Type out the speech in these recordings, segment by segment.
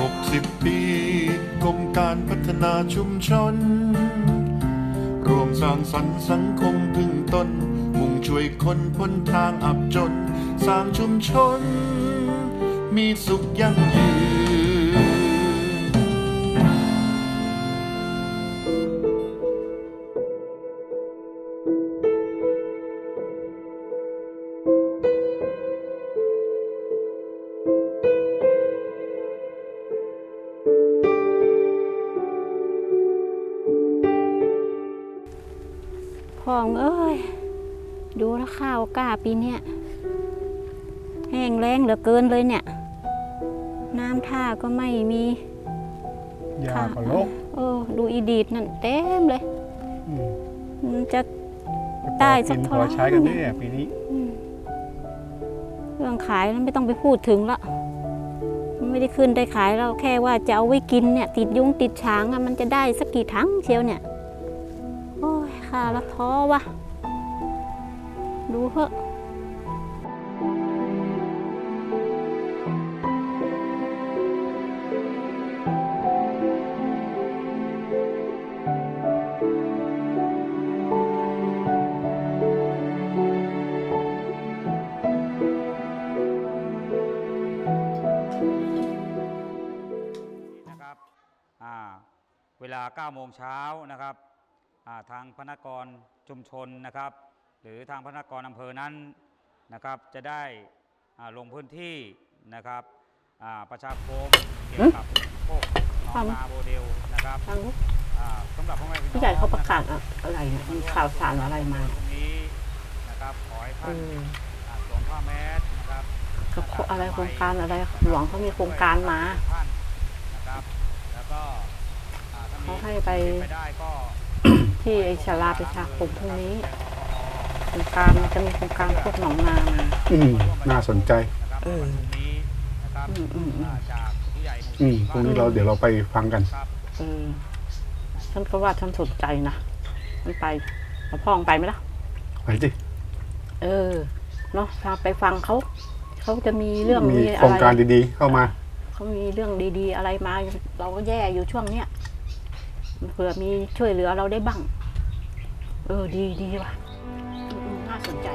60 ปีกรมการพัฒนาชุมชน รวมสร้างสรรค์สังคมพึ่งตน มุ่งช่วยคนพ้นทางอับจน สร้างชุมชน มีสุขยั่งยืน พ่องเอ้ย ดูแล้วข้าวกล้าปีเนี้ยแห้งแล้งเหลือเกินเลยเนี่ย น้ำท่าก็ไม่มียาก็ลกเออดูอีดีดนั่นเต็มเลยอืมมันจะจะได้พอสักิกนเท่าพไหร่อใช้กันได้ปีนี้เรื่องขายแล้วไม่ต้องไปพูดถึงละมันไม่ได้ขึ้นได้ขายแล้วแค่ว่าจะเอาไว้กินเนี่ย ติดยุงติดช้างอะมันจะได้สักกี่ถังเชียวเนี่ย โอ้ยข้าละท้อวะ ดูเหอะนะครับอ่าเวลา9โมงเช้านะครับ ทางพนักงานชุมชนนะครับ หรือทางพนักงานอำเภอนั้นนะครับ จะได้อ่าลงพื้นที่นะครับอ่าประชาคมเกี่ยวกับพวกน้องนาโมเดลนะครับฟังลูกอ่าสำหรับพ่อแม่พี่น้องผู้ใหญ่เขาประกาศนคบอะไรเนี่ยมีข่าวสารอะไรมาตรงนี้นะครับขอให้เอท่านออ่าสวมผ้าแมสนะครับกับโคอะไรโครงการอะไรหลวงเขามีโครงการมาท่านนะครับแล้วก็อ่าถ้มีเขาให้ไปไปได้ก็ ที่ไอชาลาประชาคมพรุ่งนี้โครงการมันจะมีโครงการพวกหนองนามาอืมน่าสนใจ เออวันนี้นะครับอืมอืมอืมอ่าจากผู้ใหญ่หมู่อืมสี่ตรงนี้เราเดี๋ยวเราไปฟังกันครับเออฉันก็ว่าฉันสนใจนะมันไปเอาพ่องไปไหมล่ะ ไปสิ เออเนาะพาไปฟังเขา เขาจะมีเรื่องมีมีโครงการอะไรดีๆ เข้ามา เขามีเรื่องดี ๆ อะไรมา เราก็แย่อยู่ช่วงเนี้ย เผื่อมีช่วยเหลือเราได้บ้าง เออดีดีว่ะน่าสนใจ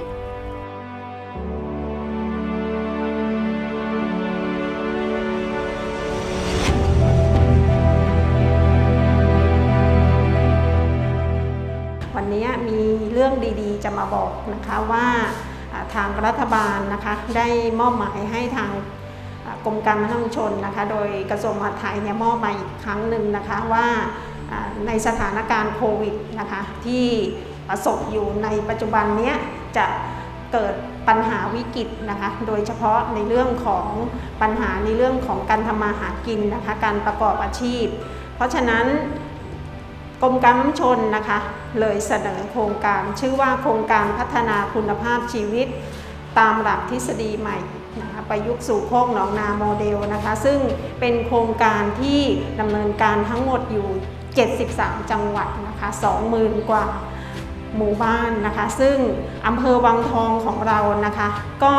วันนี้มีเรื่องดีๆ จะมาบอกนะคะว่าทางรัฐบาลนะคะได้มอบหมายให้ทางกรมการพัฒนาชุมชนนะคะ โดยกระทรวงมหาดไทยเนี่ยมอบมาอีกครั้งหนึ่งนะคะว่า ในสถานการณ์โควิดนะคะที่ประสบอยู่ในปัจจุบันนี้จะเกิดปัญหาวิกฤตนะคะ โดยเฉพาะในเรื่องของปัญหาในเรื่องของการทำมาหากินนะคะ การประกอบอาชีพ เพราะฉะนั้นกรมการน้ำชนนะคะ เลยเสนอโครงการชื่อว่าโครงการพัฒนาคุณภาพชีวิต ตามหลักทฤษฎีใหม่นะคะประยุกต์สู่โคกหนองนาโมเดลนะคะ ซึ่งเป็นโครงการที่ดำเนินการทั้งหมดอยู่ 73 จังหวัดนะคะ20,000 กว่าหมู่บ้านนะคะ ซึ่งอำเภอวังทองของเรานะคะ ก็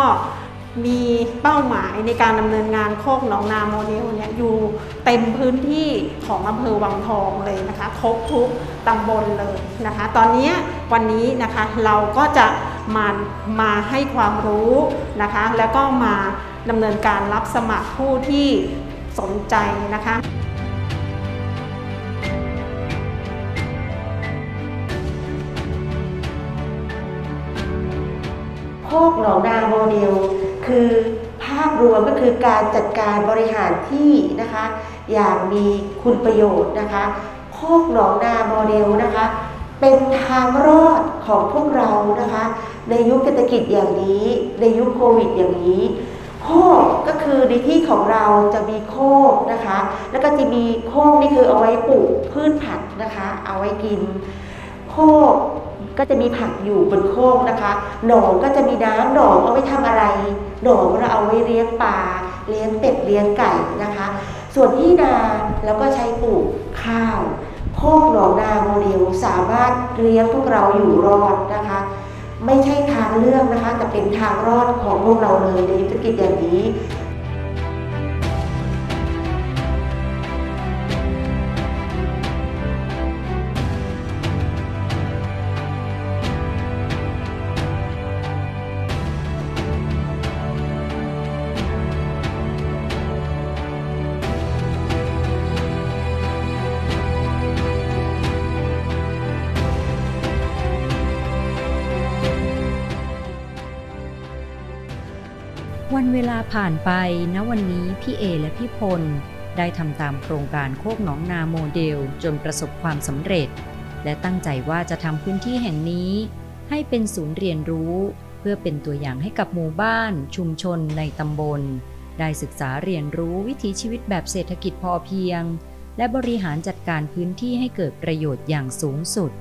มีเป้าหมายในการดำเนินงานโคกหนองนาโมเดลเนี่ยอยู่เต็มพื้นที่ของอำเภอวังทองเลยนะคะครบทุกตำบลเลยนะคะ ตอนนี้วันนี้นะคะเราก็จะมามาให้ความรู้นะคะ แล้วก็มาดำเนินการรับสมัครผู้ที่สนใจนะคะ คกหนองนาโมเดล คือภาพรวมก็คือการจัดการบริหารที่นะคะ อย่างมีคุณประโยชน์นะคะโคกหนองนาโมเดลนะคะ เป็นทางรอดของพวกเรานะคะ ในยุคเศรษฐกิจอย่างนี้ ในยุคโควิดอย่างนี้โคกก็คือในที่ของเราจะมีโคกนะคะ แล้วก็จะมีโคกนี่คือเอาไว้ปลูกพืชผักนะคะ เอาไว้กิน โคก ก็จะมีผักอยู่บนโคกนะคะ หนองก็จะมีน้ำหนองเอาไว้ทำอะไร หนองเราเอาไว้เลี้ยงปลาเลี้ยงเป็ดเลี้ยงไก่นะคะ ส่วนที่นาเราก็ใช้ปลูกข้าวโคกหนองนาโมเดลสามารถเลี้ยงพวกเราอยู่รอดนะคะ ไม่ใช่ทางเลือกนะคะแต่เป็นทางรอดของพวกเราเลยในยุคธุรกิจอย่างนี้ วันเวลาผ่านไปณวันนี้พี่เอและพี่พล ได้ทำตามโครงการโคกหนองนาโมเดลจนประสบความสำเร็จ และตั้งใจว่าจะทำพื้นที่แห่งนี้ ให้เป็นศูนย์เรียนรู้ เพื่อเป็นตัวอย่างให้กับหมู่บ้าน ชุมชนในตำบล ได้ศึกษาเรียนรู้วิถีชีวิตแบบเศรษฐกิจพอเพียง และบริหารจัดการพื้นที่ให้เกิดประโยชน์อย่างสูงสุด